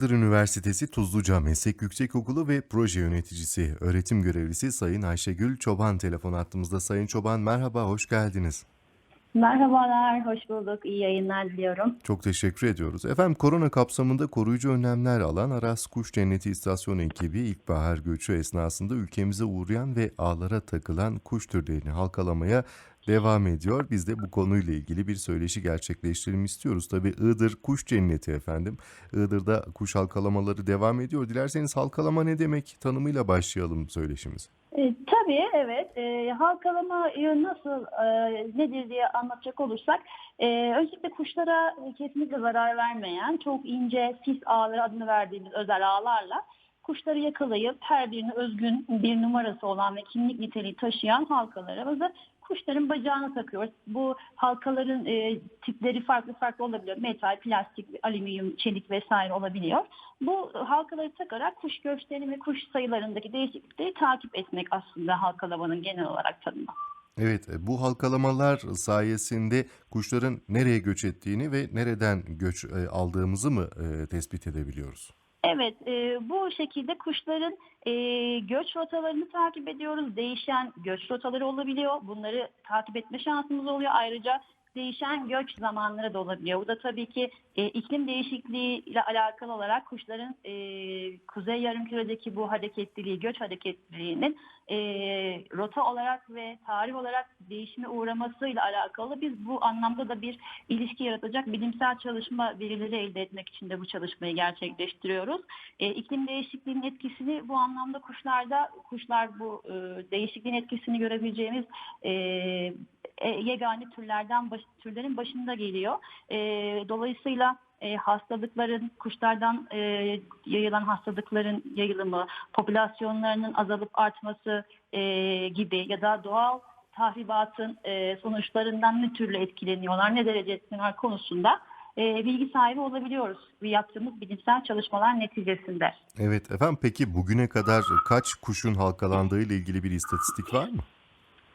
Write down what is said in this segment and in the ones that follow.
Iğdır Üniversitesi Tuzluca Meslek Yüksekokulu ve proje yöneticisi, öğretim görevlisi Sayın Ayşegül Çoban telefon attığımızda. Sayın Çoban merhaba, hoş geldiniz. Merhabalar, hoş bulduk. İyi yayınlar diliyorum. Çok teşekkür ediyoruz. Efendim korona kapsamında koruyucu önlemler alan Aras Kuş Cenneti İstasyonu ekibi ilkbahar göçü esnasında ülkemize uğrayan ve ağlara takılan kuş türlerini halkalamaya devam ediyor. Biz de bu konuyla ilgili bir söyleşi gerçekleştirelim istiyoruz. Tabii Iğdır Kuş Cenneti efendim. Iğdır'da kuş halkalamaları devam ediyor. Dilerseniz halkalama ne demek tanımıyla başlayalım söyleşimize. E, tabii, evet. E, halkalamayı nasıl, e, nedir diye anlatacak olursak, e, öncelikle kuşlara kesinlikle zarar vermeyen, çok ince sis ağları adını verdiğimiz özel ağlarla kuşları yakalayıp her birine özgün bir numarası olan ve kimlik niteliği taşıyan halkalarımızı kuşların bacağına takıyoruz. Bu halkaların e, tipleri farklı farklı olabiliyor. Metal, plastik, alüminyum, çelik vesaire olabiliyor. Bu halkaları takarak kuş göçlerini ve kuş sayılarındaki değişiklikleri takip etmek aslında halkalamanın genel olarak tanımı. Evet, e, bu halkalamalar sayesinde kuşların nereye göç ettiğini ve nereden göç e, aldığımızı mı e, tespit edebiliyoruz? Evet, e, bu şekilde kuşların e, göç rotalarını takip ediyoruz. Değişen göç rotaları olabiliyor. Bunları takip etme şansımız oluyor. Ayrıca değişen göç zamanları da olabiliyor. Bu da tabii ki e, iklim değişikliği ile alakalı olarak kuşların e, kuzey yarımküredeki bu hareketliliği, göç hareketliliğinin e, rota olarak ve tarih olarak değişime uğramasıyla alakalı biz bu anlamda da bir ilişki yaratacak bilimsel çalışma verileri elde etmek için de bu çalışmayı gerçekleştiriyoruz. E, iklim değişikliğinin etkisini bu anlamda kuşlarda, kuşlar bu e, değişikliğin etkisini görebileceğimiz e, e, yegane türlerden baş, türlerin başında geliyor. E, dolayısıyla e, hastalıkların kuşlardan e, yayılan hastalıkların yayılımı, popülasyonlarının azalıp artması e, gibi ya da doğal tahribatın e, sonuçlarından ne türlü etkileniyorlar, ne derece etkileniyorlar konusunda e, bilgi sahibi olabiliyoruz yaptığımız bilimsel çalışmalar neticesinde. Evet efendim peki bugüne kadar kaç kuşun halkalandığı ile ilgili bir istatistik var mı?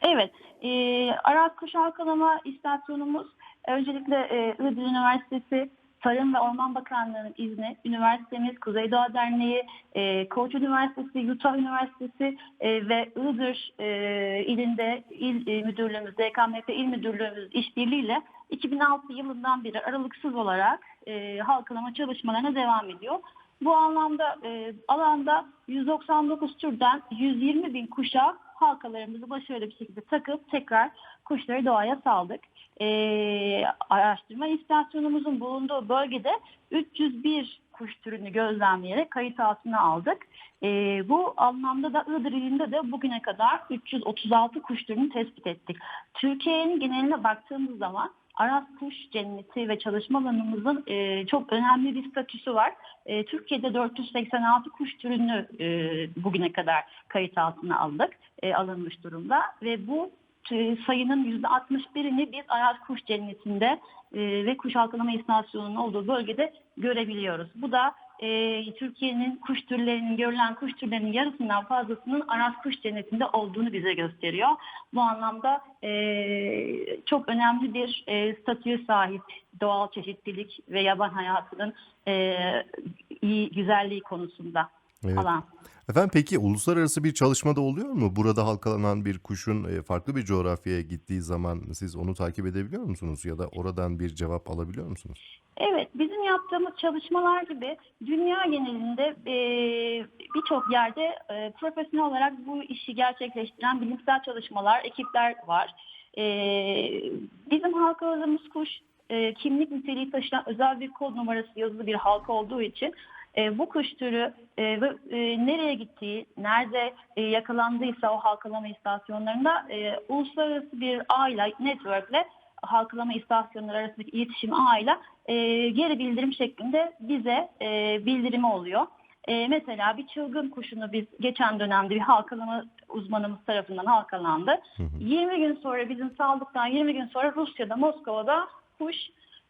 Evet, e, Aras Kuş Halkalama İstasyonumuz öncelikle e, Iğdır Üniversitesi Tarım ve Orman Bakanlığı'nın izni, üniversitemiz, Kuzeydoğu Derneği, e, Koç Üniversitesi, Utah Üniversitesi e, ve Iğdır e, ilinde il e, müdürlüğümüz, DKMP il müdürlüğümüz işbirliğiyle 2006 yılından beri aralıksız olarak e, halkalama çalışmalarına devam ediyor. Bu anlamda e, alanda 199 türden 120 bin kuşa halkalarımızı başarılı bir şekilde takıp tekrar kuşları doğaya saldık. Ee, araştırma istasyonumuzun bulunduğu bölgede 301 kuş türünü gözlemleyerek kayıt altına aldık. Ee, bu anlamda da Iğdır ilinde de bugüne kadar 336 kuş türünü tespit ettik. Türkiye'nin geneline baktığımız zaman Aras Kuş Cenneti ve çalışma alanımızın e, çok önemli bir statüsü var. E, Türkiye'de 486 kuş türünü e, bugüne kadar kayıt altına aldık, e, alınmış durumda ve bu e, sayının %61'ini biz Aras Kuş Cenneti'nde e, ve kuş halkalama istasyonunun olduğu bölgede görebiliyoruz. Bu da e, Türkiye'nin kuş türlerinin görülen kuş türlerinin yarısından fazlasının Aras Kuş Cenneti'nde olduğunu bize gösteriyor. Bu anlamda e, çok önemli bir e, statüye sahip doğal çeşitlilik ve yaban hayatının e, iyi güzelliği konusunda Evet. alan. Efendim peki uluslararası bir çalışmada oluyor mu? Burada halkalanan bir kuşun e, farklı bir coğrafyaya gittiği zaman siz onu takip edebiliyor musunuz? Ya da oradan bir cevap alabiliyor musunuz? Evet, bizim yaptığımız çalışmalar gibi dünya genelinde e, birçok yerde e, profesyonel olarak bu işi gerçekleştiren bilimsel çalışmalar, ekipler var. E, bizim halkaladığımız kuş e, kimlik niteliği taşıyan özel bir kod numarası yazılı bir halka olduğu için e, bu kuş türü e, e, nereye gittiği, nerede e, yakalandıysa o halkalama istasyonlarında e, uluslararası bir ağıyla, networkle halkalama istasyonları arasındaki iletişim ağıyla e, geri bildirim şeklinde bize e, bildirimi oluyor. E, mesela bir çılgın kuşunu biz geçen dönemde bir halkalama uzmanımız tarafından halkalandı. Hı hı. 20 gün sonra bizim saldıktan 20 gün sonra Rusya'da, Moskova'da kuş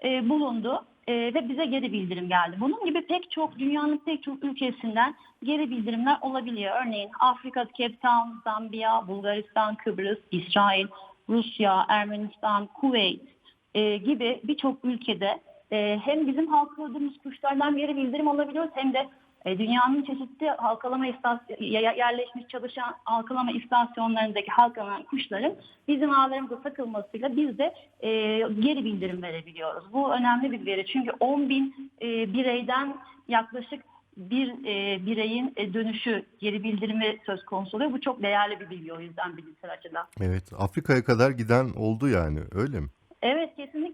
e, bulundu e, ve bize geri bildirim geldi. Bunun gibi pek çok dünyanın pek çok ülkesinden geri bildirimler olabiliyor. Örneğin Afrika, Cape Town, Zambiya, Bulgaristan, Kıbrıs, İsrail, Rusya, Ermenistan, Kuveyt e, gibi birçok ülkede e, hem bizim halkaladığımız kuşlardan geri bildirim alabiliyoruz hem de dünyanın çeşitli halkalama istasyon, yerleşmiş çalışan halkalama istasyonlarındaki halkalanan kuşların bizim ağlarımıza takılmasıyla biz de e, geri bildirim verebiliyoruz. Bu önemli bir veri çünkü 10 bin e, bireyden yaklaşık bir e, bireyin e, dönüşü geri bildirimi söz konusu oluyor. Bu çok değerli bir bilgi o yüzden bilimsel açıdan. Evet, Afrika'ya kadar giden oldu yani, öyle mi? Evet kesinlikle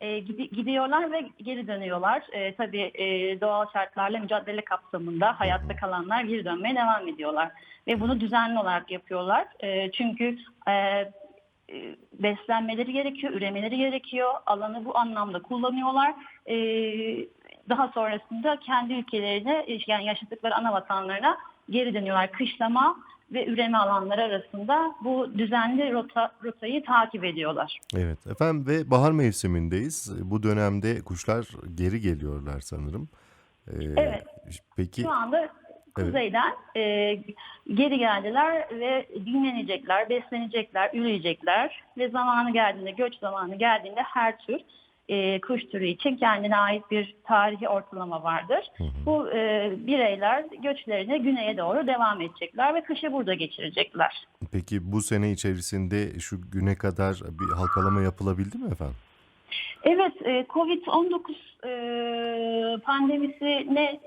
e, gidi- gidiyorlar ve geri dönüyorlar. E, tabii e, doğal şartlarla mücadele kapsamında hayatta kalanlar geri dönmeye devam ediyorlar. Ve bunu düzenli olarak yapıyorlar. E, çünkü e, e, beslenmeleri gerekiyor, üremeleri gerekiyor. Alanı bu anlamda kullanıyorlar. E, daha sonrasında kendi ülkelerine, yani yaşadıkları ana vatanlarına geri dönüyorlar. Kışlama ve üreme alanları arasında bu düzenli rota, rotayı takip ediyorlar. Evet efendim ve bahar mevsimindeyiz. Bu dönemde kuşlar geri geliyorlar sanırım. Ee, Evet. Peki Şu anda kuzeyden e, geri geldiler ve dinlenecekler, beslenecekler, üreyecekler ve zamanı geldiğinde, göç zamanı geldiğinde her tür e, kuş türü için kendine ait bir tarihi ortalama vardır. Bu e, bireyler göçlerine güneye doğru devam edecekler ve kışı burada geçirecekler. peki bu sene içerisinde şu güne kadar bir halkalama yapılabildi mi efendim? Evet, e, Covid-19 e, pandemisine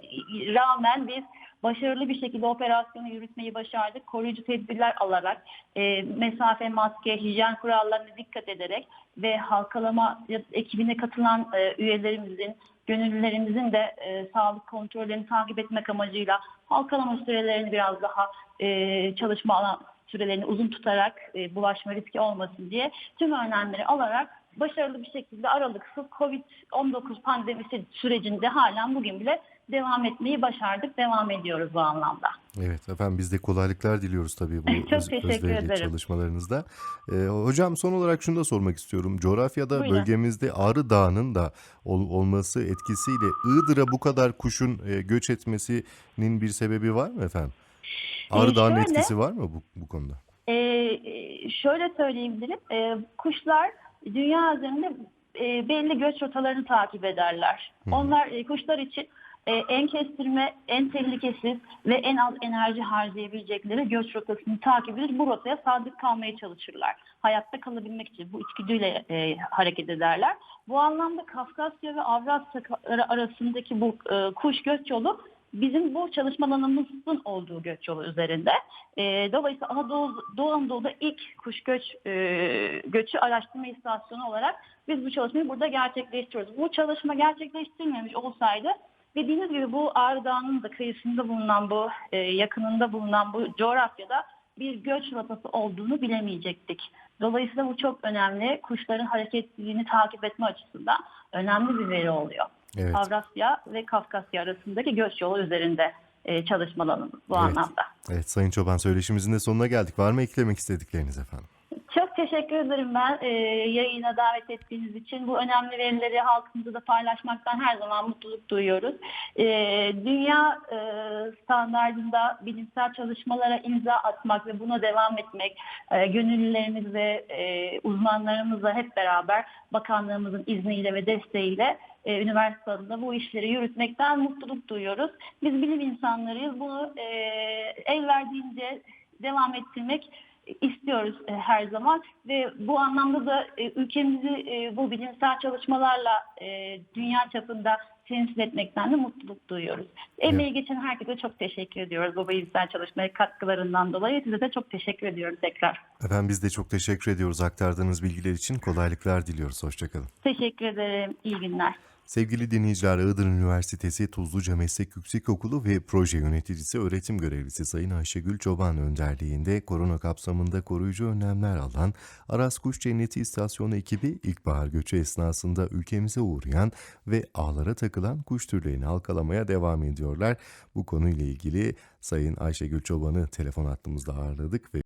rağmen biz başarılı bir şekilde operasyonu yürütmeyi başardık. Koruyucu tedbirler alarak, e, mesafe, maske, hijyen kurallarına dikkat ederek ve halkalama ekibine katılan e, üyelerimizin, gönüllülerimizin de e, sağlık kontrollerini takip etmek amacıyla halkalama sürelerini biraz daha e, çalışma alan sürelerini uzun tutarak e, bulaşma riski olmasın diye tüm önlemleri alarak başarılı bir şekilde aralıksız Covid-19 pandemisi sürecinde halen bugün bile devam etmeyi başardık, devam ediyoruz bu anlamda. Evet efendim biz de kolaylıklar diliyoruz tabii bu Çok öz- teşekkür özverili ederim. çalışmalarınızda. Ee, hocam son olarak şunu da sormak istiyorum. Coğrafyada Buyurun. bölgemizde Ağrı Dağı'nın da ol- olması etkisiyle Iğdır'a bu kadar kuşun e, göç etmesinin bir sebebi var mı efendim? Ağrı Ee, Dağı'nın şöyle- etkisi var mı bu, bu konuda? Ee, şöyle söyleyebilirim, Ee, kuşlar dünya üzerinde e, belli göç rotalarını takip ederler. Onlar e, kuşlar için e, en kestirme, en tehlikesiz ve en az enerji harcayabilecekleri göç rotasını takip edip bu rotaya sadık kalmaya çalışırlar. Hayatta kalabilmek için bu içgüdüyle e, hareket ederler. Bu anlamda Kafkasya ve Avrasya arasındaki bu e, kuş göç yolu bizim bu çalışma alanımızın olduğu göç yolu üzerinde. E, dolayısıyla Anadolu, Doğu Anadolu'da ilk kuş göç e, göçü araştırma istasyonu olarak biz bu çalışmayı burada gerçekleştiriyoruz. Bu çalışma gerçekleştirilmemiş olsaydı dediğiniz gibi bu Ağrı Dağı'nın da kıyısında bulunan bu e, yakınında bulunan bu coğrafyada bir göç rotası olduğunu bilemeyecektik. Dolayısıyla bu çok önemli. Kuşların hareketliliğini takip etme açısından önemli bir veri oluyor. Evet. Avrasya ve Kafkasya arasındaki göç yolu üzerinde e, çalışmalarımız bu Evet. anlamda. Evet Sayın Çoban söyleşimizin de sonuna geldik. Var mı eklemek istedikleriniz efendim? Teşekkür ederim ben e, yayına davet ettiğiniz için. Bu önemli verileri halkımızla da paylaşmaktan her zaman mutluluk duyuyoruz. E, dünya e, standartında bilimsel çalışmalara imza atmak ve buna devam etmek, e, gönüllülerimiz e, uzmanlarımızla hep beraber bakanlığımızın izniyle ve desteğiyle e, üniversite adında bu işleri yürütmekten mutluluk duyuyoruz. Biz bilim insanlarıyız. Bunu e, el verdiğince devam ettirmek istiyoruz e, her zaman ve bu anlamda da e, ülkemizi e, bu bilimsel çalışmalarla dünya çapında temsil etmekten de mutluluk duyuyoruz. Emeği geçen herkese çok teşekkür ediyoruz bu bilimsel çalışmaya katkılarından dolayı. Size de çok teşekkür ediyorum tekrar. Efendim biz de çok teşekkür ediyoruz aktardığınız bilgiler için. Kolaylıklar diliyoruz. Hoşçakalın. Teşekkür ederim. İyi günler. Sevgili dinleyiciler, Iğdır Üniversitesi Tuzluca Meslek Yüksekokulu ve Proje Yöneticisi Öğretim Görevlisi Sayın Ayşegül Çoban önderliğinde korona kapsamında koruyucu önlemler alan Aras Kuş Cenneti İstasyonu ekibi ilkbahar göçü esnasında ülkemize uğrayan ve ağlara takılan kuş türlerini halkalamaya devam ediyorlar. Bu konuyla ilgili Sayın Ayşegül Çoban'ı telefon hattımızda ağırladık ve